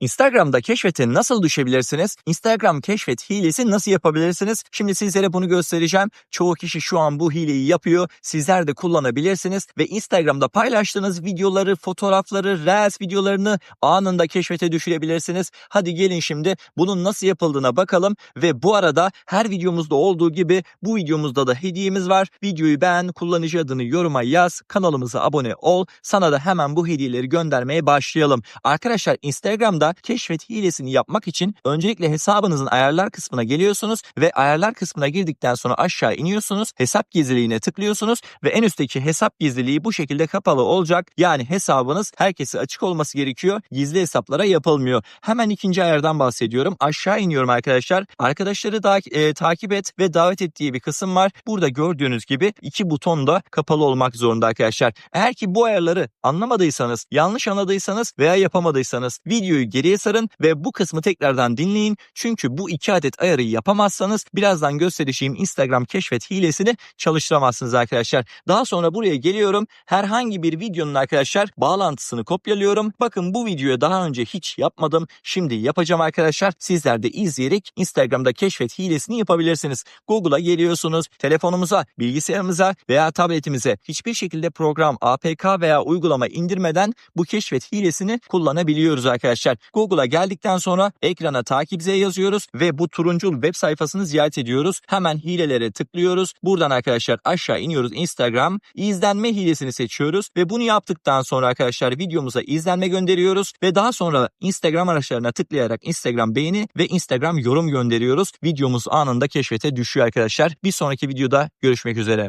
Instagram'da keşfete nasıl düşebilirsiniz? Instagram keşfet hilesi nasıl yapabilirsiniz? Şimdi sizlere bunu göstereceğim. Çoğu kişi şu an bu hileyi yapıyor. Sizler de kullanabilirsiniz ve Instagram'da paylaştığınız videoları, fotoğrafları, Reels videolarını anında keşfete düşürebilirsiniz. Hadi gelin şimdi bunun nasıl yapıldığına bakalım ve bu arada her videomuzda olduğu gibi bu videomuzda da hediyemiz var. Videoyu beğen, kullanıcı adını yoruma yaz, kanalımıza abone ol. Sana da hemen bu hediyeleri göndermeye başlayalım. Arkadaşlar Instagram'da keşfet hilesini yapmak için öncelikle hesabınızın ayarlar kısmına geliyorsunuz ve ayarlar kısmına girdikten sonra aşağı iniyorsunuz. Hesap gizliliğine tıklıyorsunuz ve en üstteki hesap gizliliği bu şekilde kapalı olacak. Yani hesabınız herkese açık olması gerekiyor. Gizli hesaplara yapılmıyor. Hemen ikinci ayardan bahsediyorum. Aşağı iniyorum arkadaşlar. Arkadaşları da e, takip et ve davet et diye bir kısım var. Burada gördüğünüz gibi iki buton da kapalı olmak zorunda arkadaşlar. Eğer ki bu ayarları anlamadıysanız, yanlış anladıysanız veya yapamadıysanız videoyu geriye sarın ve bu kısmı tekrardan dinleyin. Çünkü bu iki adet ayarı yapamazsanız birazdan göstereceğim Instagram keşfet hilesini çalıştıramazsınız arkadaşlar. Daha sonra buraya geliyorum. Herhangi bir videonun arkadaşlar bağlantısını kopyalıyorum. Bakın bu videoyu daha önce hiç yapmadım. Şimdi yapacağım arkadaşlar. Sizler de izleyerek Instagram'da keşfet hilesini yapabilirsiniz. Google'a geliyorsunuz. Telefonumuza, bilgisayarımıza veya tabletimize hiçbir şekilde program, APK veya uygulama indirmeden bu keşfet hilesini kullanabiliyoruz arkadaşlar. Google'a geldikten sonra ekrana takip Z yazıyoruz ve bu turuncul web sayfasını ziyaret ediyoruz. Hemen hilelere tıklıyoruz. Buradan arkadaşlar aşağı iniyoruz Instagram. izlenme hilesini seçiyoruz ve bunu yaptıktan sonra arkadaşlar videomuza izlenme gönderiyoruz ve daha sonra Instagram araçlarına tıklayarak Instagram beğeni ve Instagram yorum gönderiyoruz. Videomuz anında keşfete düşüyor arkadaşlar. Bir sonraki videoda görüşmek üzere.